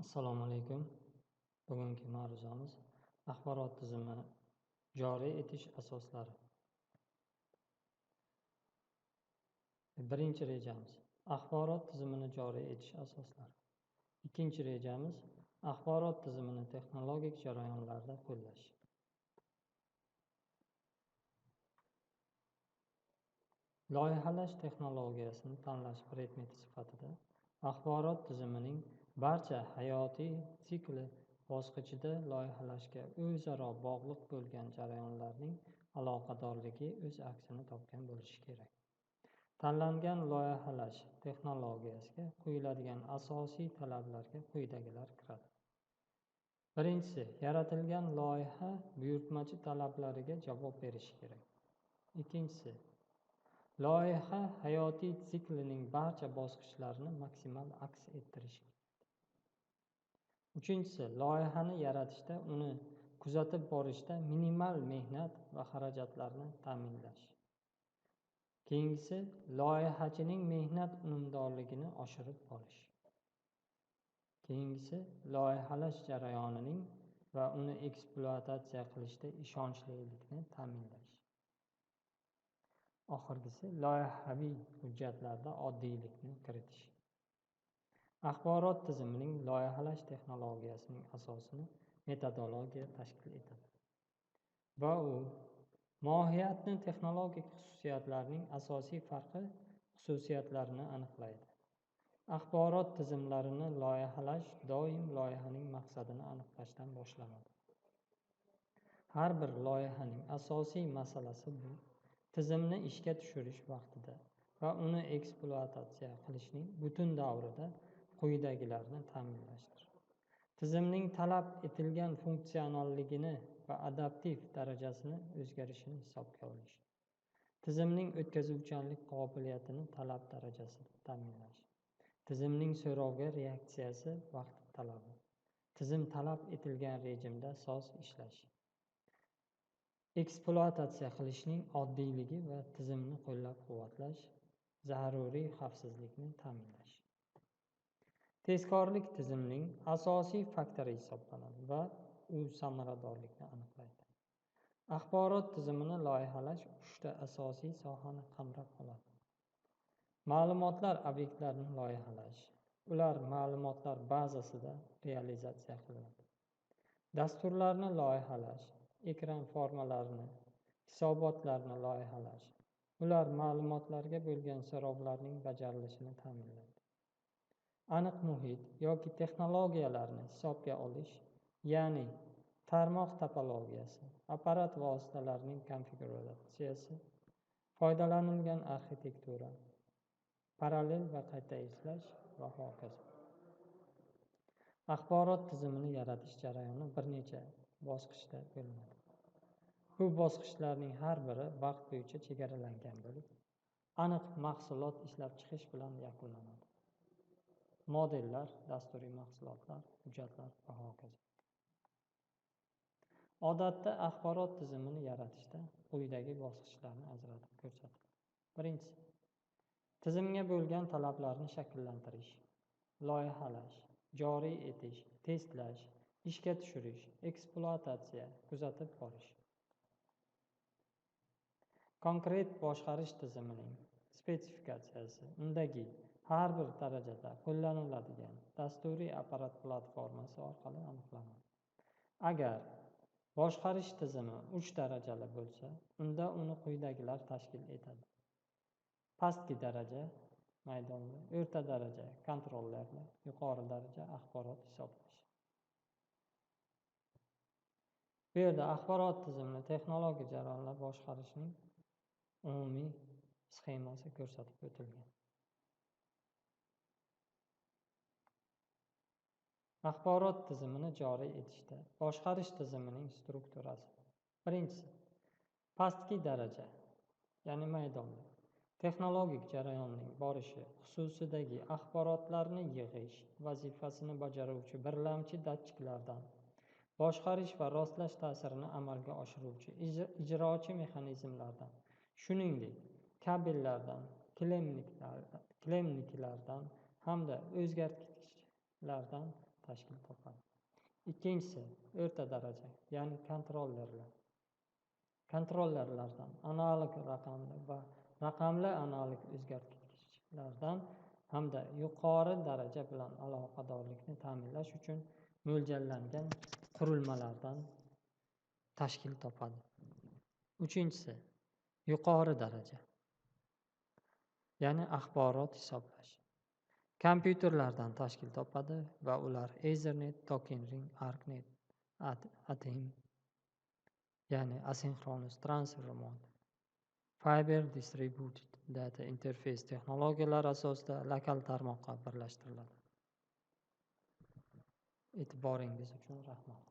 Assalomu alaykum. Bugungi ma'ruzamiz axborot tizimini joriy etish asoslari. Birinchi rejamiz axborot tizimini joriy etish asoslari. Ikkinchi rejamiz axborot tizimini texnologik jarayonlarda qo'llash. Loyihalash texnologiyasini tanlash predmeti sifatida axborot tizimining barcha hayotiy sikli bosqichida loyihalashga o'zaro bog'liq bo'lgan jarayonlarning aloqadorligi o'z aksini topgan bo'lishi kerak. Tanlangan loyihalash texnologiyasiga qo'yiladigan asosiy talablarga quyidagilar kiradi. Birinchisi, yaratilgan loyiha buyurtmachi talablariga javob berishi kerak. Ikkinchisi, loyiha hayotiy siklining barcha bosqichlarini maksimal aks ettirishi. Uchinchisi, loyihani yaratishda, uni kuzatib borishda minimal mehnat va xarajatlarni ta'minlash. Keyingisi, loyihachining mehnat unumdorligini oshirib borish. Keyingisi, loyihalash jarayonining va uni ekspluatatsiya qilishda ishonchlilikni ta'minlash. Oxirgisi, loyihaviy hujjatlarda oddiylikni kiritish. Axborot tizimining loyihalash texnologiyasining asosini metodologiya tashkil etadi va u mohiyatni texnologik xususiyatlarning asosiy farqi xususiyatlarini aniqlaydi. Axborot tizimlarini loyihalash doim loyihaning maqsadini aniqlashdan boshlanadi. Har bir loyihaning asosiy masalasi bu tizimni ishga tushirish vaqtida va uni ekspluatatsiya qilishning butun davrida quyidagilarni ta'minlashdir. Tizimning talab etilgan funksionalligini va adaptiv darajasini o'zgarishini hisobga olish. Tizimning o'tkazuvchanlik qobiliyatini talab darajasida ta'minlash. Tizimning so'rovga reaksiyasi vaqt talabi. Tizim talab etilgan rejimda soz ishlash. Ekspluatatsiya qilishning oddiyligi va tizimni qo'llab-quvvatlash, zaruriy xavfsizlikni ta'minlash. Tezkorlik tizimning asosiy faktori hisoblanadi va u samaradorlikni aniqlaydi. Axborot tizimini loyihalash uchta asosiy sohani qamrab oladi. Ma'lumotlar obyektlarini loyihalash. Ular ma'lumotlar bazasida realizatsiya qilinadi. Dasturlarni loyihalash, ekran formalarini, hisobotlarni loyihalash. Ular ma'lumotlarga bo'lgan so'rovlarning bajarilishini ta'minlaydi. Aniq muhit yoki texnologiyalarni hisobga olish, ya'ni tarmoq topologiyasi, apparat vositalarining konfiguratsiyasi, foydalanilgan arxitektura, parallel va qayta ishlash va hokazo. Axborot tizimini yaratish jarayoni bir necha bosqichda bo'linadi. Bu bosqichlarning har biri vaqt bo'yicha chegaralangan bo'lib, aniq mahsulot ishlab chiqish bilan yakunlanadi. Modellar, dasturiy mahsulotlar, hujjatlar va hokazo. Odatda axborot tizimini yaratishda quyidagi bosqichlarni ajratib ko'rsatiladi. Birinchisi, tizimga bo'lgan talablarni shakllantirish, loyihalash, joriy etish, testlash, ishga tushirish, ekspluatatsiya, kuzatib borish. Konkret boshqarish tizimining spetsifikatsiyasi undagi har bir darajada qo'llaniladigan dasturiy apparat platformasi orqali aniqlanadi. Agar boshqarish tizimi uch darajali bo'lsa, unda uni quyidagilar tashkil etadi. Pastki daraja maydonli, o'rta daraja kontrollerlar, yuqori daraja axborot hisoblash. Bu yerda axborot tizimini texnologik jarayonlar boshqarishning umumiy sxemasi ko'rsatib o'tilgan. Axborot tizimini joriy etishda boshqarish tizimining strukturasi. Birinchisi, pastki daraja, ya'ni maydonli, texnologik jarayonning borishi xususidagi axborotlarni yig'ish vazifasini bajaruvchi birlamchi datchiklardan, boshqarish va rostlash ta'sirini amalga oshiruvchi ijrochi mexanizmlardan, shuningdek, kabellardan, klemniklardan hamda o'zgartgichlardan tashkil topadi. Ikkinchisi o'rta daraja ya'ni kontrollerlar. Kontrollerlardan analog raqamli va raqamli analog o'zgartirgichlardan hamda yuqori daraja bilan aloqadorlikni ta'minlash uchun mo'ljallangan qurilmalardan tashkil topadi. Uchinchisi yuqori daraja ya'ni axborot hisoblash. Kompyuterlardan tashkil topadi va ular ethernet token ring arcnet atem ya'ni asynchronous transfer mod fiber distributed data interface texnologiyalari asosida lokal tarmoqqa birlashtiriladi. E'tiboringiz uchun rahmat.